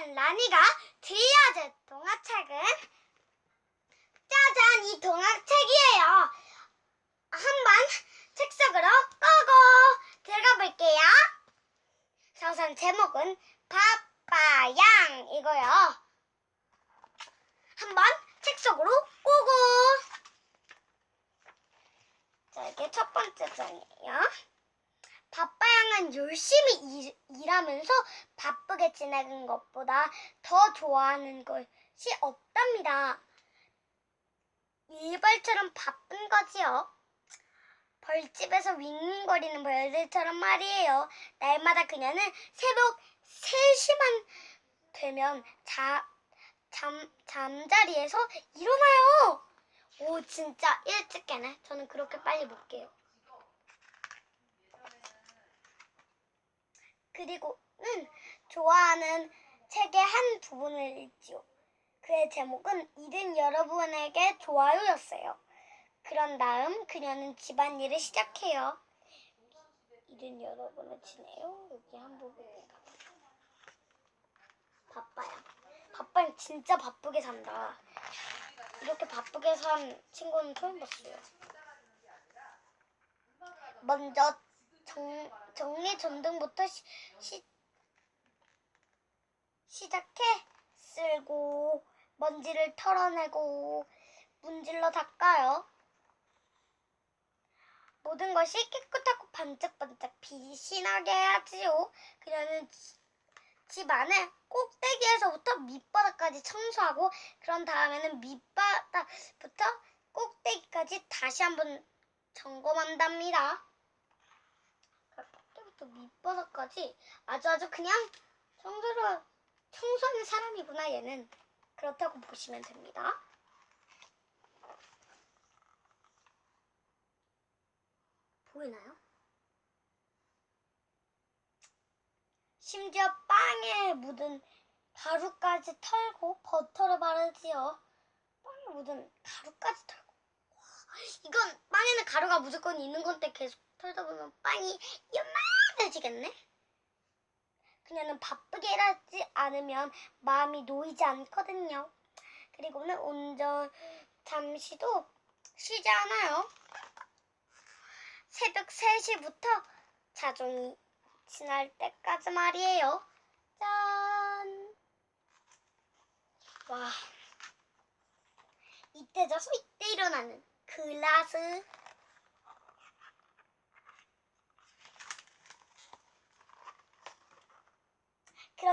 오늘 라니가 들려줄 동화책은 짜잔 이 동화책이에요. 한번 책 속으로 고고 들어가 볼게요. 우선 제목은 파파양이고요. 한번 책 속으로 고고. 자 이게 첫 번째 장이에요. 바빠양은 열심히 일, 일하면서 바쁘게 지내는 것보다 더 좋아하는 것이 없답니다. 일벌처럼 바쁜 거지요. 벌집에서 윙윙거리는 벌들처럼 말이에요. 날마다 그녀는 새벽 3시만 되면 자, 잠, 잠자리에서 일어나요. 오, 진짜 일찍 깨네. 저는 그렇게 빨리 못 깨요. 그리고는 좋아하는 책의 한 부분을 읽지요. 그의 제목은 이른 여러분에게 좋아요였어요. 그런 다음 그녀는 집안일을 시작해요. 이른 여러분을 지내요. 여기 한 부분인가 봐. 바빠요. 바빠요. 진짜 바쁘게 산다. 이렇게 바쁘게 산 친구는 처음 봤어요. 먼저 정, 정리 전등부터 시, 시, 시작해 쓸고 먼지를 털어내고 문질러 닦아요. 모든 것이 깨끗하고 반짝반짝 빛이 나게 해야지요. 그녀는 지- 집 안에 꼭대기에서부터 밑바닥까지 청소하고 그런 다음에는 밑바닥부터 꼭대기까지 다시 한번 점검한답니다. 꼭대기부터 밑바닥까지 아주 아주 그냥 청소를 청소하는 사람이구나 얘는 그렇다고 보시면 됩니다. 보이나요? 심지어 빵에 묻은 가루까지 털고 버터를 바르지요. 빵에 묻은 가루까지 털고. 와, 이건 빵에는 가루가 무조건 있는 건데 계속 털다 보면 빵이 요 만해지겠네? 그녀는 바쁘게 일하지 않으면 마음이 놓이지 않거든요. 그리고는 온전 잠시도 쉬지 않아요. 새벽 3시부터 자정이 지날 때까지 말이에요. 짠! 와. 이때 자서 이때 일어나는 클라스.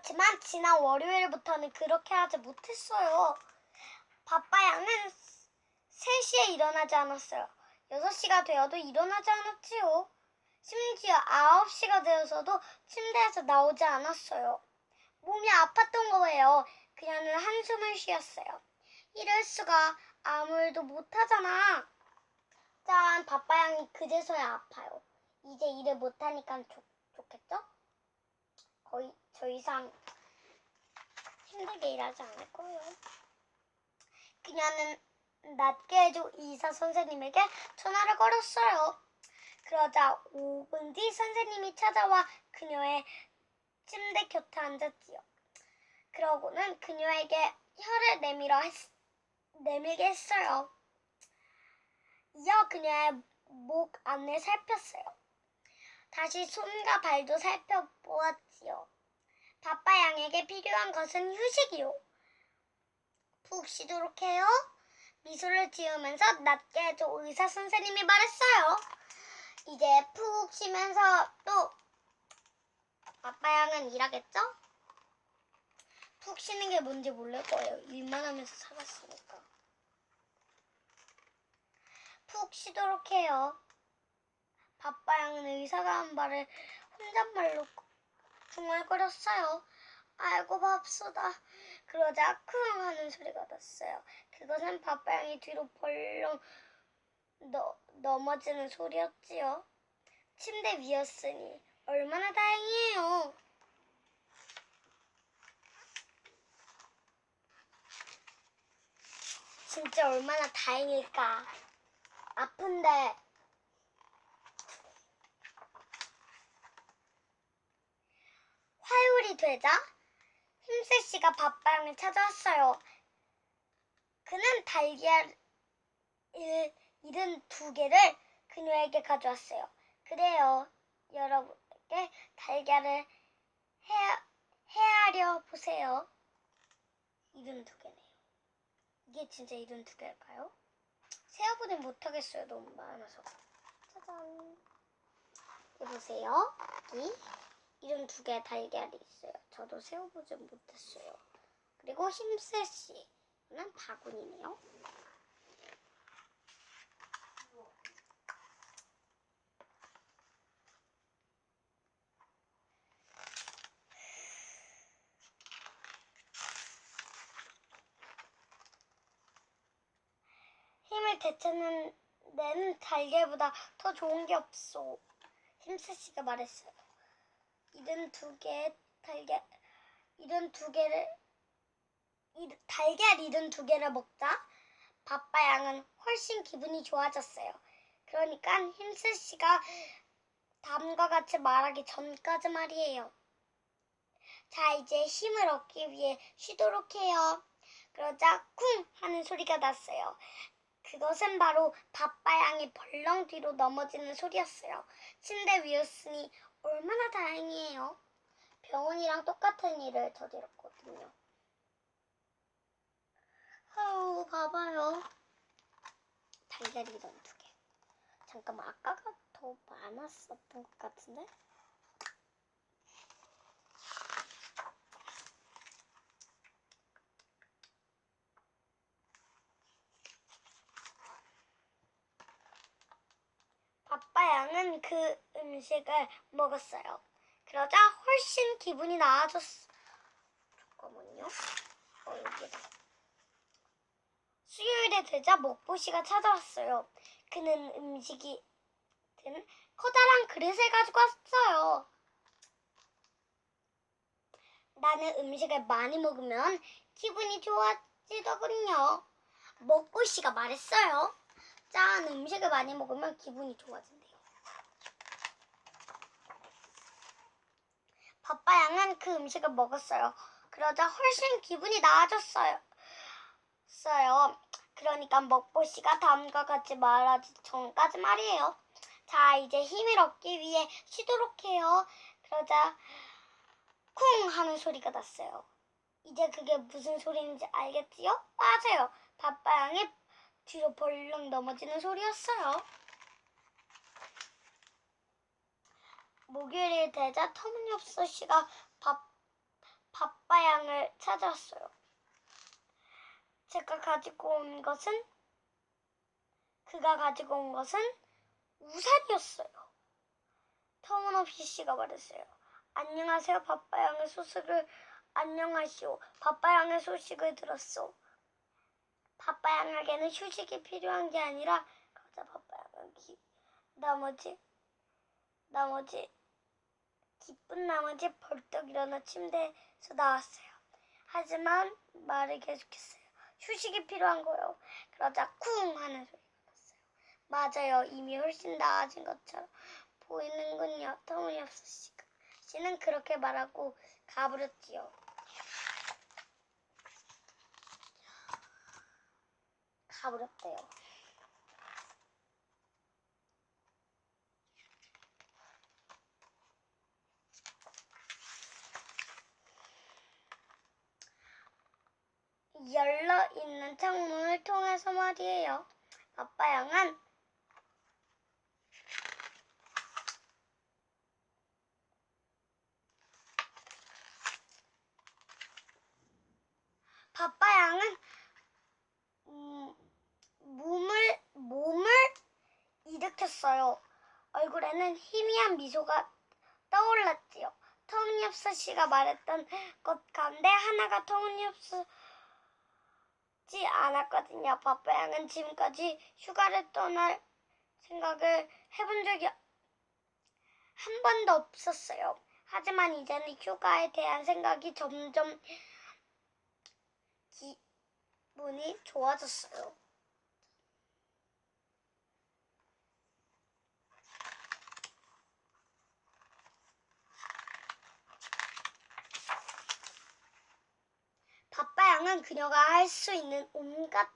그렇지만 지난 월요일부터는 그렇게 하지 못했어요. 바빠양은 3시에 일어나지 않았어요. 6시가 되어도 일어나지 않았지요. 심지어 9시가 되어서도 침대에서 나오지 않았어요. 몸이 아팠던 거예요. 그녀는 한숨을 쉬었어요. 이럴 수가 아무 일도 못하잖아. 짠, 바빠양이 그제서야 아파요. 이제 일을 못하니까 좋, 좋겠죠? 거의 저 이상 힘들게 일하지 않을 거예요. 그녀는 낫게 해줘 의사 선생님에게 전화를 걸었어요. 그러자 5분 뒤 선생님이 찾아와 그녀의 침대 곁에 앉았지요. 그러고는 그녀에게 혀를 내밀어 했, 내밀게 했어요. 이어 그녀의 목 안을 살폈어요. 다시 손과 발도 살펴보았 지요. 바빠 양에게 필요한 것은 휴식이요. 푹 쉬도록 해요. 미소를 지으면서 낫게 해줘 의사 선생님이 말했어요. 이제 푹 쉬면서 또 아빠 양은 일하겠죠? 푹 쉬는 게 뭔지 모를 거예요. 일만 하면서 살았으니까. 푹 쉬도록 해요. 바빠 양은 의사가 한 말을 혼잣말로 중얼거렸어요. 아이고 밥수다. 그러자 쿵 하는 소리가 났어요. 그것은 바빠양이 뒤로 벌렁 너, 넘어지는 소리였지요. 침대 위였으니 얼마나 다행이에요. 진짜 얼마나 다행일까. 아픈데 화요일이 되자 힘세 씨가 밥방을 찾아왔어요. 그는 달걀 일, 일은 두 개를 그녀에게 가져왔어요. 그래요. 여러분께 달걀을 해, 헤아려 보세요. 일은 두 개네요. 이게 진짜 일은 두 개일까요? 세어보진 못하겠어요. 너무 많아서. 짜잔. 보세요. 여기 이런 두 개의 달걀이 있어요. 저도 세어보진 못했어요. 그리고 힘세 씨는 바구니네요. 힘을 되찾는 데는 달걀보다 더 좋은 게 없어. 힘세 씨가 말했어요. 이런 두 개의 달걀, 이런 두 개를, 이, 달걀 이런 두 개를 먹자 바빠 양은 훨씬 기분이 좋아졌어요. 그러니까 힘세 씨가 다음과 같이 말하기 전까지 말이에요. 자, 이제 힘을 얻기 위해 쉬도록 해요. 그러자 쿵 하는 소리가 났어요. 그것은 바로 바빠양이 벌렁 뒤로 넘어지는 소리였어요. 침대 위였으니 얼마나 다행이에요. 병원이랑 똑같은 일을 저질렀거든요. 아우, 봐봐요. 달걀이 이런 두 개. 잠깐만, 아까가 더 많았었던 것 같은데? 바빠양은 그 음식을 먹었어요. 그러자 훨씬 기분이 나아졌어. 잠깐만요. 어, 여기다. 수요일에 되자 먹보씨가 찾아왔어요. 그는 음식이 든 커다란 그릇을 가지고 왔어요. 나는 음식을 많이 먹으면 기분이 좋아지더군요. 먹보씨가 말했어요. 짠 음식을 많이 먹으면 기분이 좋아진대 바빠양은 그 음식을 먹었어요. 그러자 훨씬 기분이 나아졌어요. 어요. 그러니까 먹보씨가 다음과 같이 말하기 전까지 말이에요. 자, 이제 힘을 얻기 위해 쉬도록 해요. 그러자 쿵 하는 소리가 났어요. 이제 그게 무슨 소리인지 알겠지요? 맞아요. 바빠양이 뒤로 벌렁 넘어지는 소리였어요. 목요일이 되자 터무니없어 씨가 밥, 바빠양을 찾아왔어요. 제가 가지고 온 것은 그가 가지고 온 것은 우산이었어요. 터무니없이 씨가 말했어요. 안녕하세요, 바빠양의 소식을 안녕하시오. 바빠양의 소식을 들었소. 바빠양에게는 휴식이 필요한 게 아니라 그러자 바빠양은 기, 나머지 나머지 기쁜 나머지 벌떡 일어나 침대에서 나왔어요. 하지만 말을 계속했어요. 휴식이 필요한 거요. 그러자 쿵 하는 소리가 났어요. 맞아요. 이미 훨씬 나아진 것처럼 보이는군요. 터무니없어 씨가. 씨는 그렇게 말하고 가버렸지요. 가버렸대요. 열려 있는 창문을 통해서 말이에요. 아빠양은 바빠양은 음, 몸을 몸을 일으켰어요. 얼굴에는 희미한 미소가 떠올랐지요. 터무니없어 씨가 말했던 것 가운데 하나가 터무니없지 않았거든요. 바빠양은 지금까지 휴가를 떠날 생각을 해본 적이 한 번도 없었어요. 하지만 이제는 휴가에 대한 생각이 점점 기분이 좋아졌어요. 양은 그녀가 할 수 있는 온갖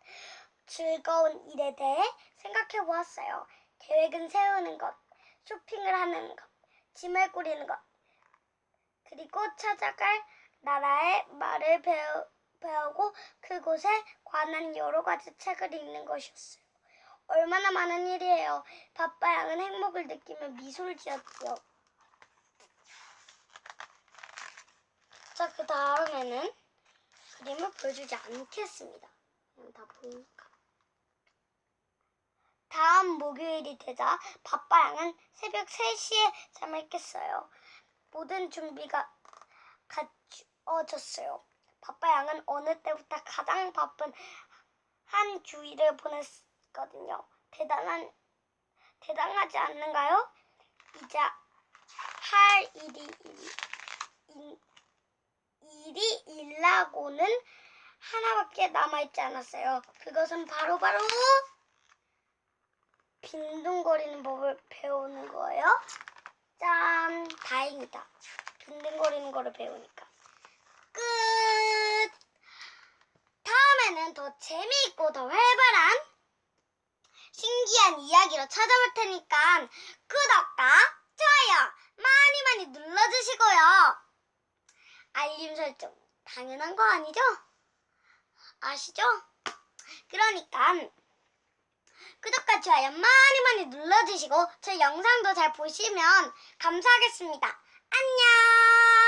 즐거운 일에 대해 생각해 보았어요. 계획은 세우는 것, 쇼핑을 하는 것, 짐을 꾸리는 것, 그리고 찾아갈 나라의 말을 배우, 배우고 그곳에 관한 여러 가지 책을 읽는 것이었어요. 얼마나 많은 일이에요. 바빠 양은 행복을 느끼며 미소를 지었지요. 자, 그 다음에는 그림을 보여주지 않겠습니다. 그냥 다 보니까. 다음 목요일이 되자 바빠 양은 새벽 3시에 잠을 깼어요. 모든 준비가 갖추어졌어요. 바빠 양은 어느 때부터 가장 바쁜 한 주일을 보냈거든요. 대단한, 대단하지 않는가요? 이제 할 일이, 일, 일이 일하고는 하나밖에 남아있지 않았어요. 그것은 바로 바로 빈둥거리는 법을 배우는 거예요. 짠! 다행이다. 빈둥거리는 거를 배우니까. 끝! 다음에는 더 재미있고 더 활발한 신기한 이야기로 찾아올 테니까 구독과 좋아요 많이 많이 눌러주시고요. 알림 설정 당연한 거 아니죠? 아시죠? 그러니까 구독과 좋아요 많이 많이 눌러주시고 제 영상도 잘 보시면 감사하겠습니다. 안녕!